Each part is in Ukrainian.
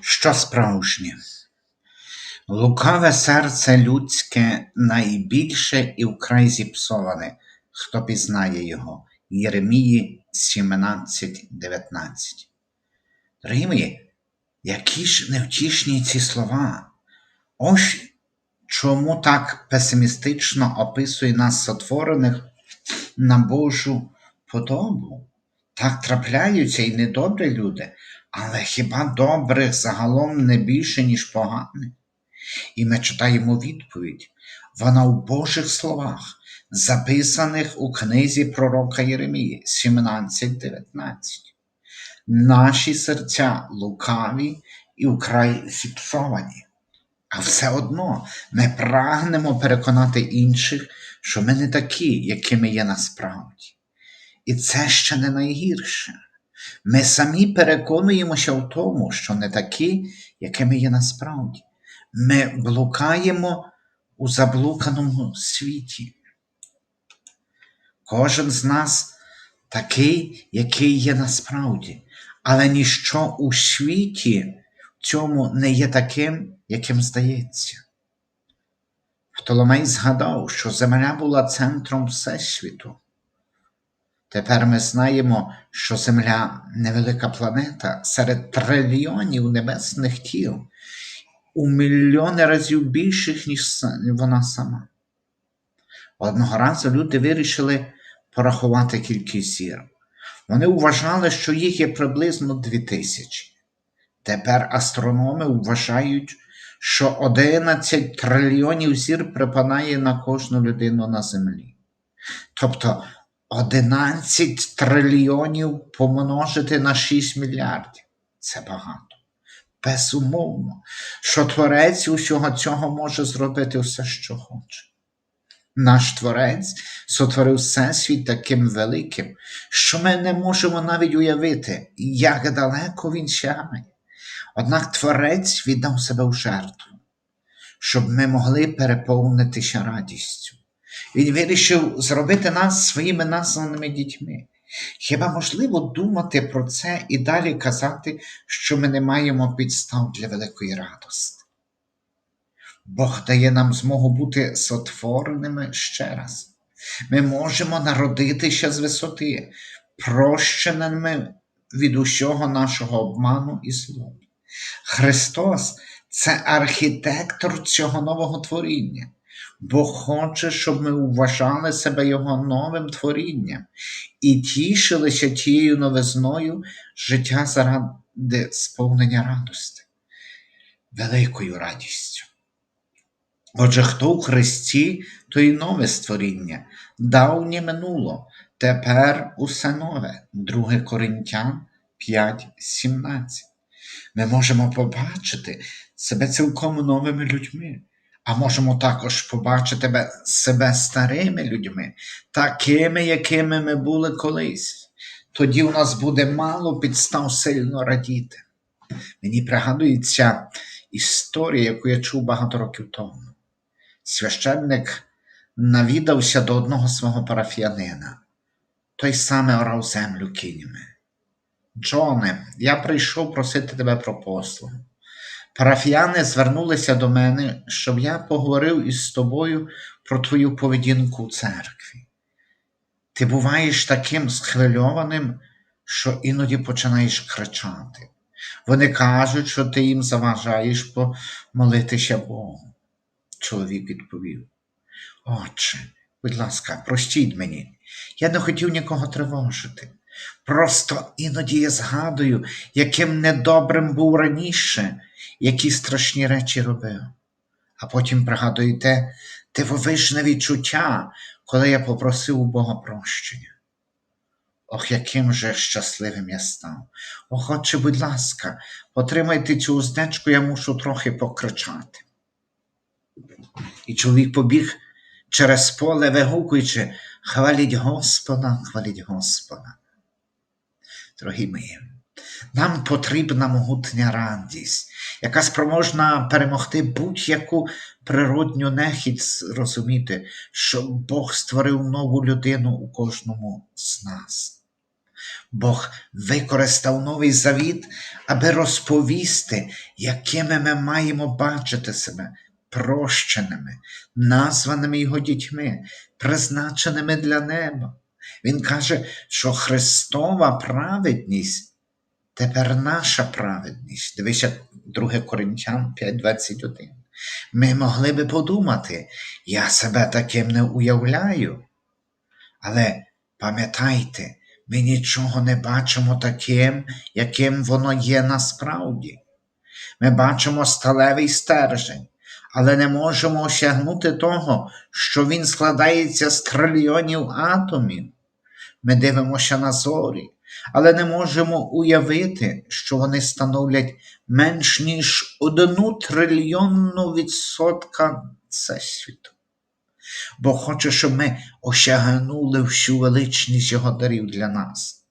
що справжнє. Лукаве серце людське найбільше і вкрай зіпсоване, хто пізнає його. Єремії 17.19. Дорогі мої, які ж невтішні ці слова. Ось чому так песимістично описує нас сотворених на Божу подобу. Так трапляються і недобрі люди, але хіба добрих загалом не більше, ніж поганих? І ми читаємо відповідь. Вона в Божих словах, записаних у книзі пророка Єремії 17.19. Наші серця лукаві і вкрай зіпсовані. А все одно ми прагнемо переконати інших, що ми не такі, якими є насправді. І це ще не найгірше. Ми самі переконуємося в тому, що не такі, якими є насправді. Ми блукаємо у заблуканому світі. Кожен з нас такий, який є насправді, але ніщо у світі в цьому не є таким, яким здається. Птоломей згадав, що Земля була центром Всесвіту. Тепер ми знаємо, що Земля невелика планета серед трильйонів небесних тіл, у мільйони разів більших, ніж вона сама. Одного разу люди вирішили порахувати кількість зір. Вони вважали, що їх є приблизно дві тисячі. Тепер астрономи вважають, що 11 трильйонів зір припадає на кожну людину на землі. Тобто 11 трильйонів помножити на 6 мільярдів. Це багато. Безумовно, що творець усього цього може зробити все, що хоче. Наш творець сотворив всесвіт таким великим, що ми не можемо навіть уявити, як далеко він сягає. Однак Творець віддав себе в жертву, щоб ми могли переповнитися радістю. Він вирішив зробити нас своїми названими дітьми. Хіба можливо думати про це і далі казати, що ми не маємо підстав для великої радості? Бог дає нам змогу бути сотвореними ще раз. Ми можемо народитися з висоти, прощеними від усього нашого обману і злобу. Христос це архітектор цього нового творіння, бо хоче, щоб ми вважали себе Його новим творінням і тішилися тією новизною життя заради сповнення радості, великою радістю. Отже, хто в Христі, то і нове створіння, давнє минуло, тепер усе нове, 2 Коринтян 5,17. Ми можемо побачити себе цілком новими людьми, а можемо також побачити себе старими людьми, такими, якими ми були колись. Тоді у нас буде мало підстав сильно радіти. Мені пригадується історія, яку я чув багато років тому. Священник навідався до одного свого парафіянина. Той саме орав землю кіньми. Джоне, я прийшов просити тебе про послугу. Парафіяни звернулися до мене, щоб я поговорив із тобою про твою поведінку у церкві. Ти буваєш таким схвильованим, що іноді починаєш кричати. Вони кажуть, що ти їм заважаєш помолитися Богу. Чоловік відповів: Отче, будь ласка, простіть мені, я не хотів нікого тривожити. Просто іноді я згадую, яким недобрим був раніше, які страшні речі робив. А потім пригадую те дивовижне відчуття, коли я попросив у Бога прощення. Ох, яким же щасливим я став. Ох, отче, будь ласка, потримайте цю уздечку, я мушу трохи покричати. І чоловік побіг через поле, вигукуючи, хваліть Господа, хваліть Господа. Дорогі мої, нам потрібна могутня радість, яка спроможна перемогти будь-яку природню нехідь зрозуміти, що Бог створив нову людину у кожному з нас. Бог використав новий завіт, аби розповісти, якими ми маємо бачити себе прощеними, названими Його дітьми, призначеними для неба. Він каже, що Христова праведність тепер наша праведність. Дивися 2 Коринтян 5:21. Ми могли би подумати, я себе таким не уявляю. Але пам'ятайте, ми нічого не бачимо таким, яким воно є насправді. Ми бачимо сталевий стержень, але не можемо осягнути того, що він складається з трильйонів атомів. Ми дивимося на зорі, але не можемо уявити, що вони становлять менш ніж одну трильйонну відсотка Всесвіту. Бо хоче, щоб ми осягнули всю величність Його дарів для нас.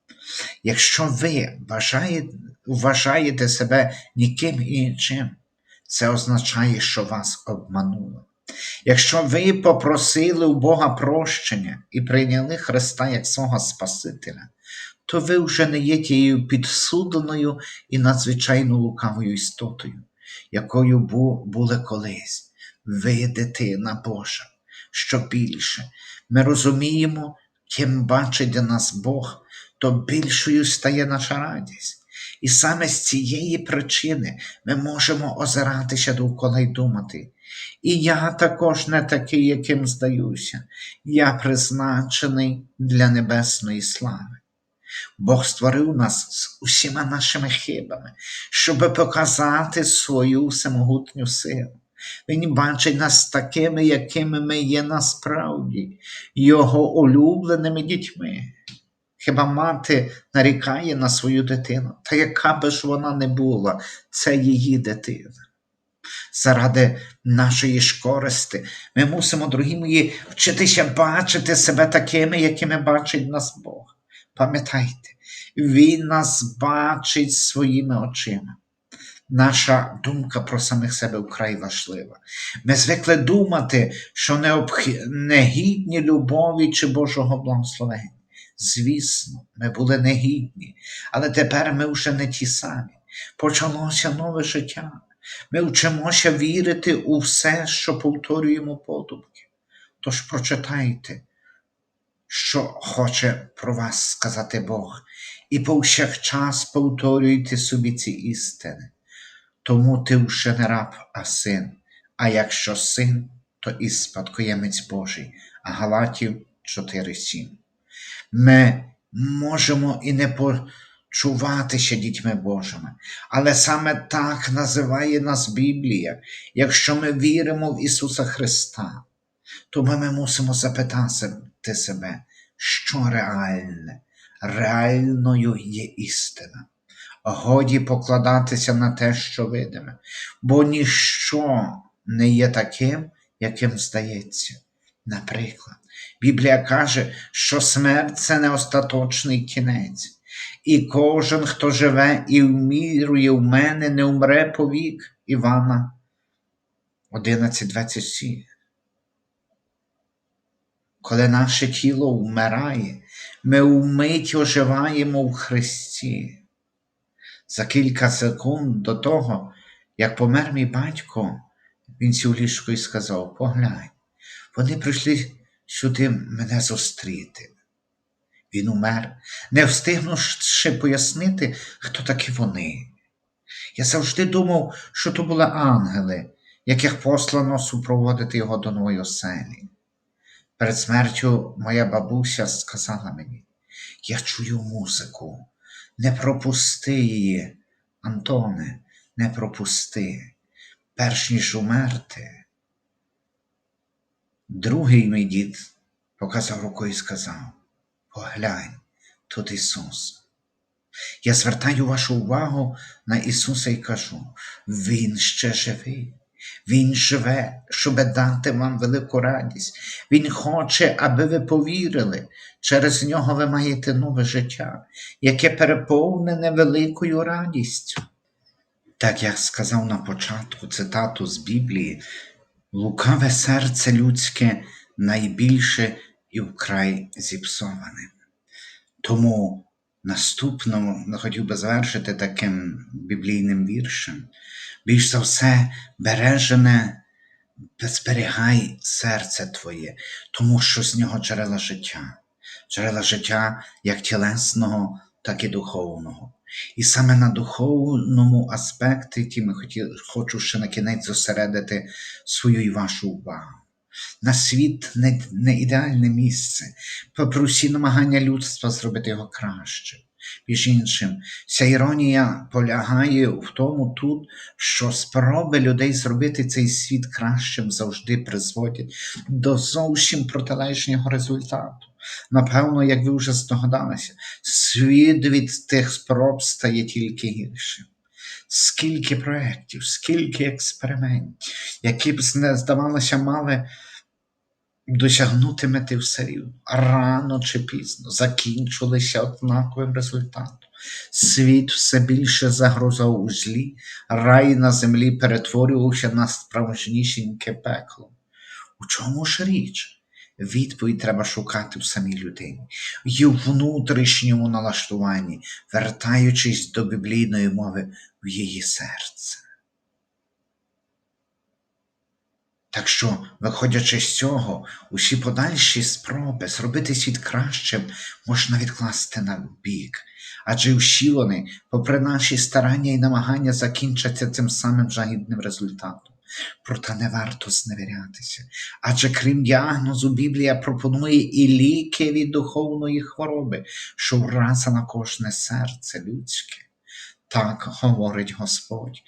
Якщо ви вважаєте, вважаєте себе ніким іншим, це означає, що вас обмануло. Якщо ви попросили у Бога прощення і прийняли Христа як свого Спасителя, то ви вже не є тією підсудною і надзвичайно лукавою істотою, якою були колись. Ви дитина Божа. Що більше, ми розуміємо, ким бачить нас Бог, то більшою стає наша радість. І саме з цієї причини ми можемо озиратися довкола й думати. І я також не такий, яким здаюся, я призначений для небесної слави. Бог створив нас з усіма нашими хибами, щоб показати свою всемогутню силу. Він бачить нас такими, якими ми є насправді, Його улюбленими дітьми. Хіба мати нарікає на свою дитину, та яка би ж вона не була, це її дитина. Заради нашої ж користи ми мусимо, дорогі мої, вчитися бачити себе такими, якими бачить нас Бог. Пам'ятайте, Він нас бачить своїми очима. Наша думка про самих себе вкрай важлива. Ми звикли думати, що негідні любові чи Божого благословення. Звісно, ми були негідні, але тепер ми вже не ті самі. Почалося нове життя. Ми вчимося вірити у все, що повторюємо подумки. Тож прочитайте, що хоче про вас сказати Бог, і повсякчас повторюйте собі ці істини. Тому ти вже не раб, а син, а якщо син, то і спадкоємець Божий, а Галатів 4.7. Ми можемо і не почуватися дітьми Божими, але саме так називає нас Біблія, якщо ми віримо в Ісуса Христа, то ми мусимо запитати себе, що реальне, реальною є істина. Годі покладатися на те, що видиме, бо ніщо не є таким, яким здається. Наприклад, Біблія каже, що смерть це не остаточний кінець, і кожен, хто живе і вмірує в мене, не умре повік Івана 11.27. Коли наше тіло вмирає, ми вмить оживаємо в Христі. За кілька секунд до того, як помер мій батько, він сів ліжко і сказав: Поглянь, вони прийшли сюди мене зустріти. Він умер, не встигнувши пояснити, хто такі вони. Я завжди думав, що то були ангели, яких послано супроводити його до нової оселі. Перед смертю моя бабуся сказала мені: Я чую музику, не пропусти її, Антоне, не пропусти, перш ніж умерти. Другий мій дід показав рукою і сказав: Поглянь, тут Ісус. Я звертаю вашу увагу на Ісуса і кажу, Він ще живий. Він живе, щоб дати вам велику радість. Він хоче, аби ви повірили. Через нього ви маєте нове життя, яке переповнене великою радістю. Так як сказав на початку цитату з Біблії, лукаве серце людське найбільше і вкрай зіпсоване. Тому Наступному ну, хотів би завершити таким біблійним віршем. Більш за все, бережене, зберігай серце твоє, тому що з нього джерела життя, джерела життя як тілесного, так і духовного. І саме на духовному аспекті тім хотів, хочу ще на кінець зосередити свою і вашу увагу. На світ не, не ідеальне місце, попри всі намагання людства зробити його кращим. Між іншим, вся іронія полягає в тому тут, що спроби людей зробити цей світ кращим завжди призводять до зовсім протилежного результату. Напевно, як ви вже здогадалися, світ від тих спроб стає тільки гіршим. Скільки проєктів, скільки експериментів, які б здавалося, мали досягнути мети все рівно, рано чи пізно закінчилися однаковим результатом. Світ все більше загрузав у злі, рай на землі перетворювався на справжнішеньке пекло. У чому ж річ? Відповідь треба шукати в самій людині, її внутрішньому налаштуванні, вертаючись до біблійної мови в її серце. Так що, виходячи з цього, усі подальші спроби зробити світ кращим можна відкласти на бік, адже всі вони, попри наші старання і намагання, закінчаться цим самим жагідним результатом. Проте не варто зневірятися, адже крім діагнозу, Біблія пропонує і ліки від духовної хвороби, що враза на кожне серце людське. Так говорить Господь,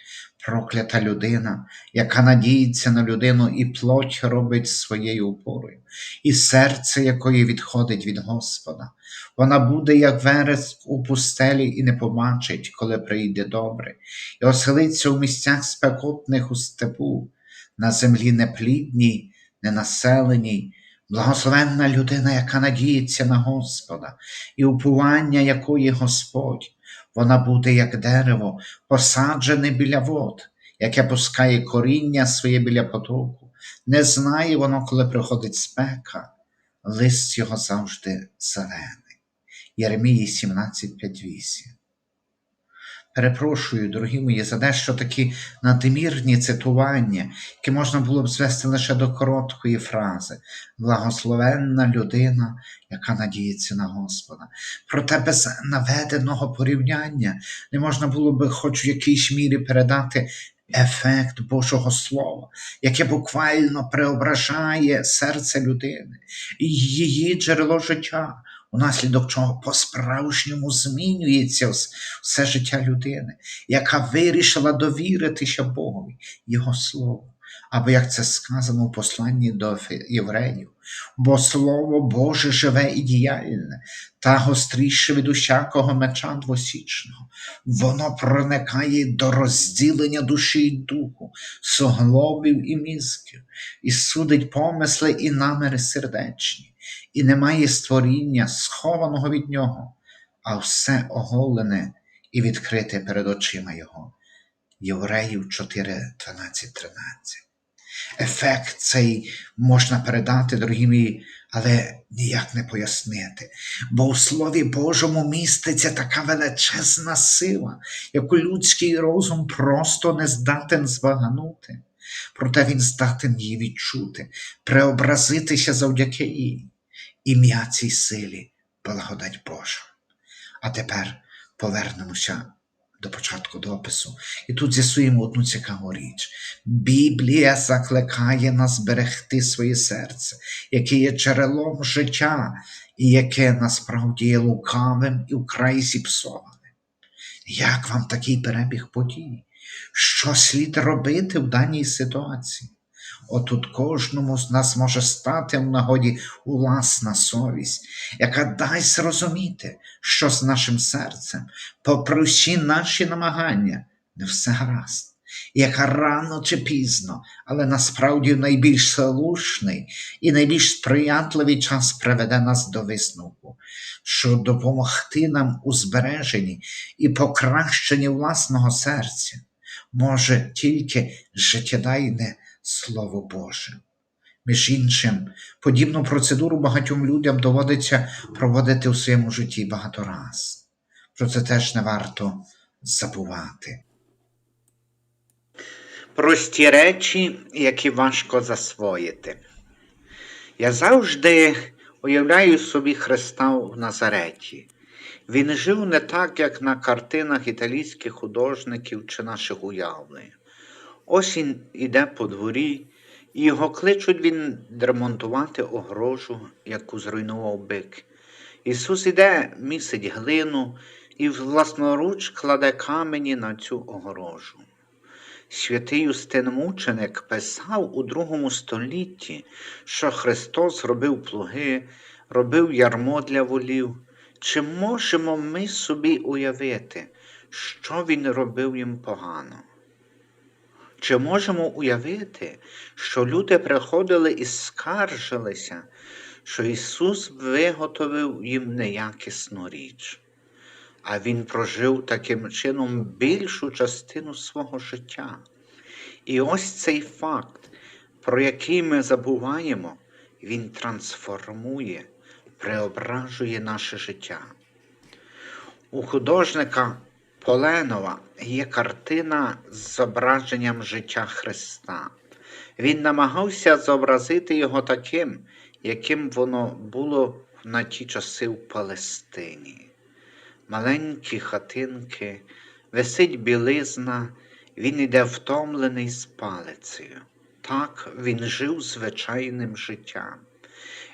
проклята людина, яка надіється на людину і плоть робить своєю опорою, і серце якої відходить від Господа. Вона буде, як верес у пустелі, і не побачить, коли прийде добре, і оселиться у місцях спекотних у степу, на землі неплідній, ненаселеній. Благословенна людина, яка надіється на Господа, і упування якої Господь. Вона буде як дерево, посаджене біля вод, яке пускає коріння своє біля потоку. Не знає воно, коли приходить спека, лист його завжди зелений. Єремії 17,5.8 Перепрошую, дорогі мої, за дещо такі надмірні цитування, які можна було б звести лише до короткої фрази благословенна людина, яка надіється на Господа. Проте без наведеного порівняння не можна було б хоч в якійсь мірі передати ефект Божого Слова, яке буквально преображає серце людини і її джерело життя унаслідок чого по-справжньому змінюється все життя людини, яка вирішила довіритися Богові, Його Слову. Або як це сказано в посланні до євреїв, бо Слово Боже живе і діяльне, та гостріше від усякого меча двосічного, воно проникає до розділення душі й духу, суглобів і мізків, і судить помисли і наміри сердечні і немає створіння, схованого від нього, а все оголене і відкрите перед очима Його. Євреїв 4, 12, 13. Ефект цей можна передати, дорогі мої, але ніяк не пояснити. Бо у Слові Божому міститься така величезна сила, яку людський розум просто не здатен збаганути. Проте він здатен її відчути, преобразитися завдяки їй ім'я цій силі, благодать Божа. А тепер повернемося до початку допису. І тут з'ясуємо одну цікаву річ. Біблія закликає нас берегти своє серце, яке є джерелом життя, і яке насправді є лукавим і вкрай зіпсованим. Як вам такий перебіг подій? Що слід робити в даній ситуації? Отут кожному з нас може стати в нагоді власна совість, яка дасть зрозуміти, що з нашим серцем, попри всі наші намагання, не все гаразд, яка рано чи пізно, але насправді найбільш слушний і найбільш сприятливий час приведе нас до висновку, що допомогти нам у збереженні і покращенні власного серця може тільки життєдайне. Слово Боже. Між іншим, подібну процедуру багатьом людям доводиться проводити у своєму житті багато раз. Про це теж не варто забувати. Прості речі, які важко засвоїти. Я завжди уявляю собі Христа в Назареті. Він жив не так, як на картинах італійських художників чи наших уявлень. Ось він іде по дворі, і його кличуть він ремонтувати огорожу, яку зруйнував бик. Ісус іде, місить глину і власноруч кладе камені на цю огорожу. Святий Юстин Мученик писав у другому столітті, що Христос робив плуги, робив ярмо для волів. Чи можемо ми собі уявити, що Він робив їм погано? Чи можемо уявити, що люди приходили і скаржилися, що Ісус виготовив їм неякісну річ, а Він прожив таким чином більшу частину свого життя? І ось цей факт, про який ми забуваємо, він трансформує, преображує наше життя. У художника Поленова є картина з зображенням життя Христа. Він намагався зобразити його таким, яким воно було на ті часи в Палестині. Маленькі хатинки, висить білизна, він іде втомлений з палицею. Так він жив звичайним життям.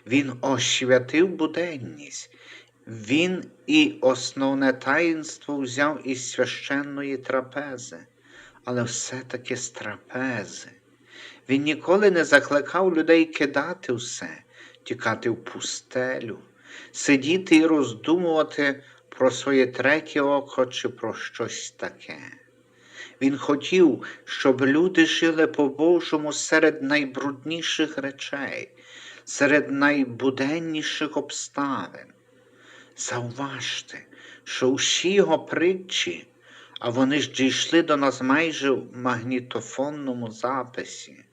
Він освятив буденність, він і основне таїнство взяв із священної трапези, але все-таки з трапези. Він ніколи не закликав людей кидати все, тікати в пустелю, сидіти і роздумувати про своє третє око чи про щось таке. Він хотів, щоб люди жили по-божому серед найбрудніших речей, серед найбуденніших обставин. Зауважте, що усі його притчі, а вони ж дійшли до нас майже в магнітофонному записі,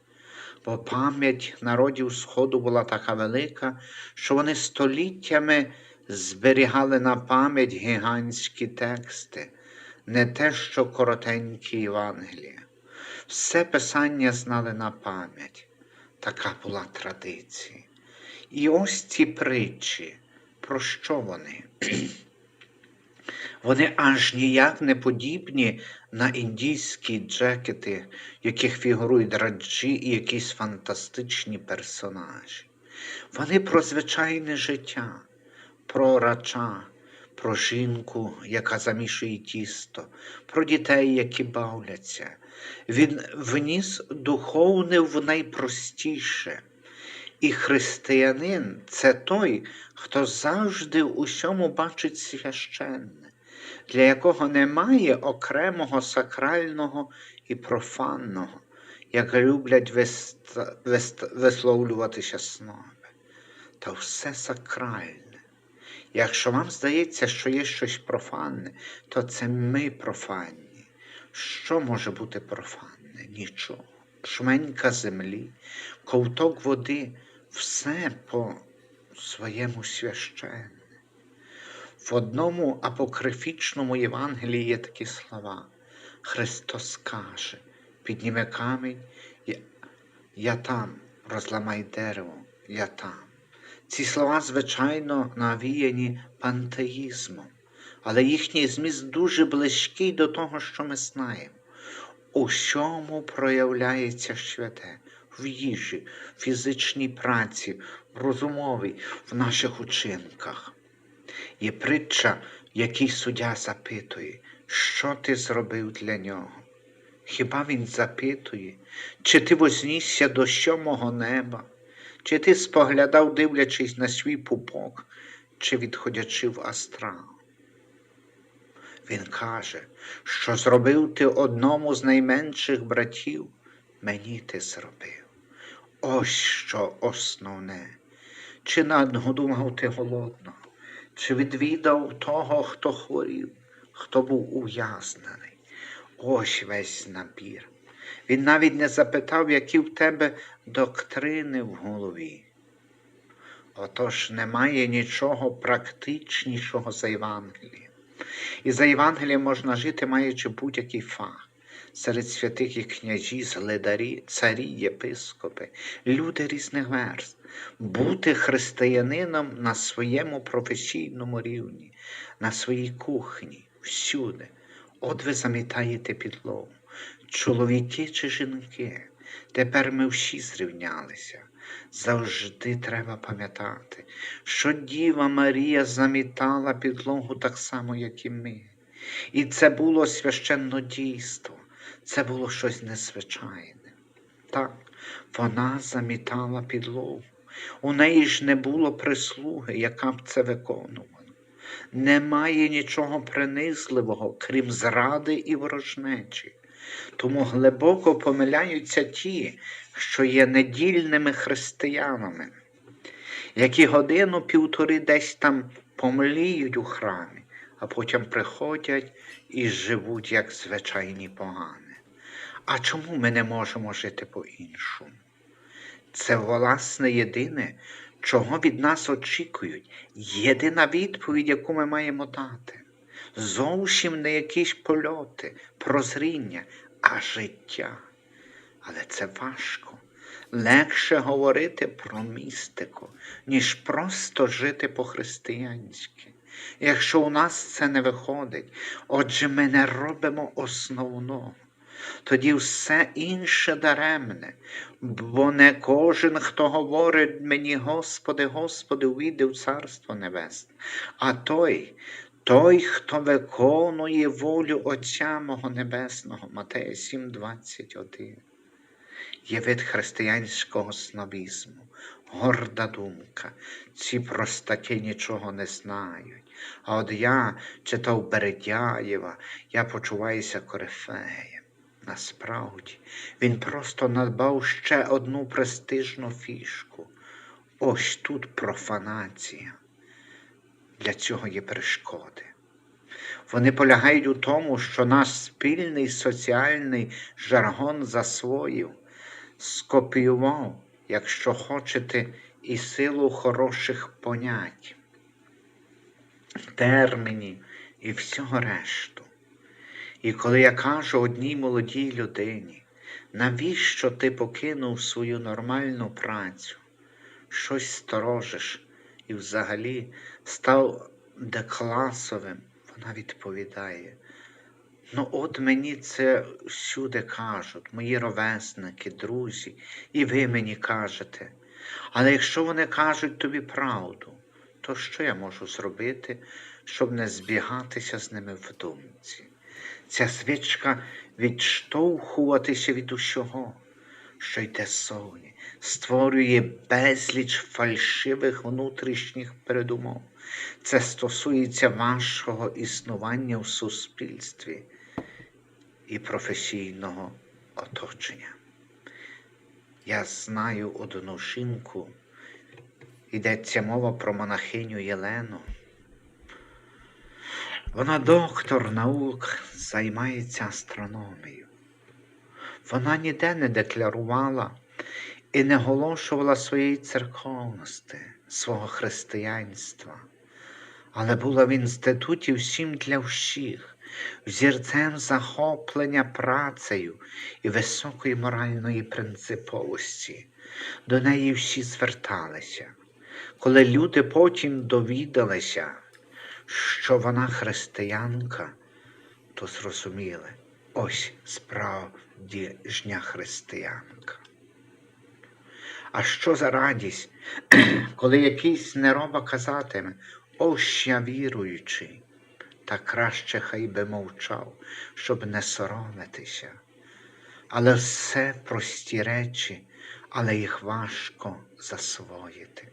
бо пам'ять народів Сходу була така велика, що вони століттями зберігали на пам'ять гігантські тексти, не те, що коротенькі Євангелія. Все писання знали на пам'ять. Така була традиція. І ось ці притчі. Про що вони? Вони аж ніяк не подібні на індійські джекети, в яких фігурують раджі і якісь фантастичні персонажі. Вони про звичайне життя, про рача, про жінку, яка замішує тісто, про дітей, які бавляться. Він вніс духовне в найпростіше. І християнин це той, хто завжди в усьому бачить священне, для якого немає окремого сакрального і профанного, як люблять вист... Вист... висловлюватися сноби. Та все сакральне. Якщо вам здається, що є щось профанне, то це ми профанні. Що може бути профанне? Нічого. Шменька землі, ковток води все по своєму священне. В одному апокрифічному Євангелії є такі слова. Христос каже, підніме камінь, я, я там, розламай дерево, я там. Ці слова, звичайно, навіяні пантеїзмом, але їхній зміст дуже близький до того, що ми знаємо. У чому проявляється святе? В їжі, фізичній праці, розумовій, в наших учинках. Є притча, в якій суддя запитує, що ти зробив для нього? Хіба він запитує, чи ти вознісся до сьомого неба, чи ти споглядав, дивлячись на свій пупок, чи відходячи в астрал? Він каже, що зробив ти одному з найменших братів, мені ти зробив. Ось що основне. Чи надгодував ти голодного, чи відвідав того, хто хворів, хто був ув'язнений. Ось весь набір. Він навіть не запитав, які в тебе доктрини в голові. Отож немає нічого практичнішого за Євангелієм. І за Євангелієм можна жити, маючи будь-який фах. Серед святих є княжі, зледарі, царі, єпископи, люди різних верст. Бути християнином на своєму професійному рівні, на своїй кухні, всюди. От ви замітаєте підлогу. Чоловіки чи жінки, тепер ми всі зрівнялися. Завжди треба пам'ятати, що Діва Марія замітала підлогу так само, як і ми. І це було священно дійство, це було щось незвичайне. Так, вона замітала підлогу. У неї ж не було прислуги, яка б це виконувала. Немає нічого принизливого, крім зради і ворожнечі. Тому глибоко помиляються ті, що є недільними християнами, які годину півтори десь там помліють у храмі, а потім приходять і живуть як звичайні погани. А чому ми не можемо жити по-іншому? Це власне єдине, чого від нас очікують, єдина відповідь, яку ми маємо дати. Зовсім не якісь польоти, прозріння, а життя. Але це важко. Легше говорити про містику, ніж просто жити по-християнськи. Якщо у нас це не виходить, отже, ми не робимо основного. Тоді все інше даремне, бо не кожен, хто говорить мені, Господи, Господи, увійде в Царство Небесне, а той, той, хто виконує волю Отця мого Небесного, Матея 7,21. Є вид християнського снобізму, горда думка. Ці простаки нічого не знають. А от я читав Бередяєва, я почуваюся корифеєм. Насправді, він просто надбав ще одну престижну фішку. Ось тут профанація. Для цього є перешкоди. Вони полягають у тому, що наш спільний соціальний жаргон засвоїв, скопіював, якщо хочете, і силу хороших понять, термінів і всього решту. І коли я кажу одній молодій людині, навіщо ти покинув свою нормальну працю, щось сторожиш і взагалі став декласовим, вона відповідає. Ну, от мені це всюди кажуть, мої ровесники, друзі, і ви мені кажете. Але якщо вони кажуть тобі правду, то що я можу зробити, щоб не збігатися з ними в думці? Ця свічка відштовхуватися від усього, що йде ззовні, створює безліч фальшивих внутрішніх передумов. Це стосується вашого існування в суспільстві і професійного оточення. Я знаю одну жінку, йдеться мова про монахиню Єлену. Вона доктор наук, займається астрономією. Вона ніде не декларувала і не оголошувала своєї церковності, свого християнства, але була в інституті всім для всіх, взірцем захоплення працею і високої моральної принциповості. До неї всі зверталися. Коли люди потім довідалися, що вона християнка, то зрозуміли, ось справдішня християнка. А що за радість, коли якийсь нероба казатиме, ось я віруючий, та краще хай би мовчав, щоб не соромитися. Але все прості речі, але їх важко засвоїти.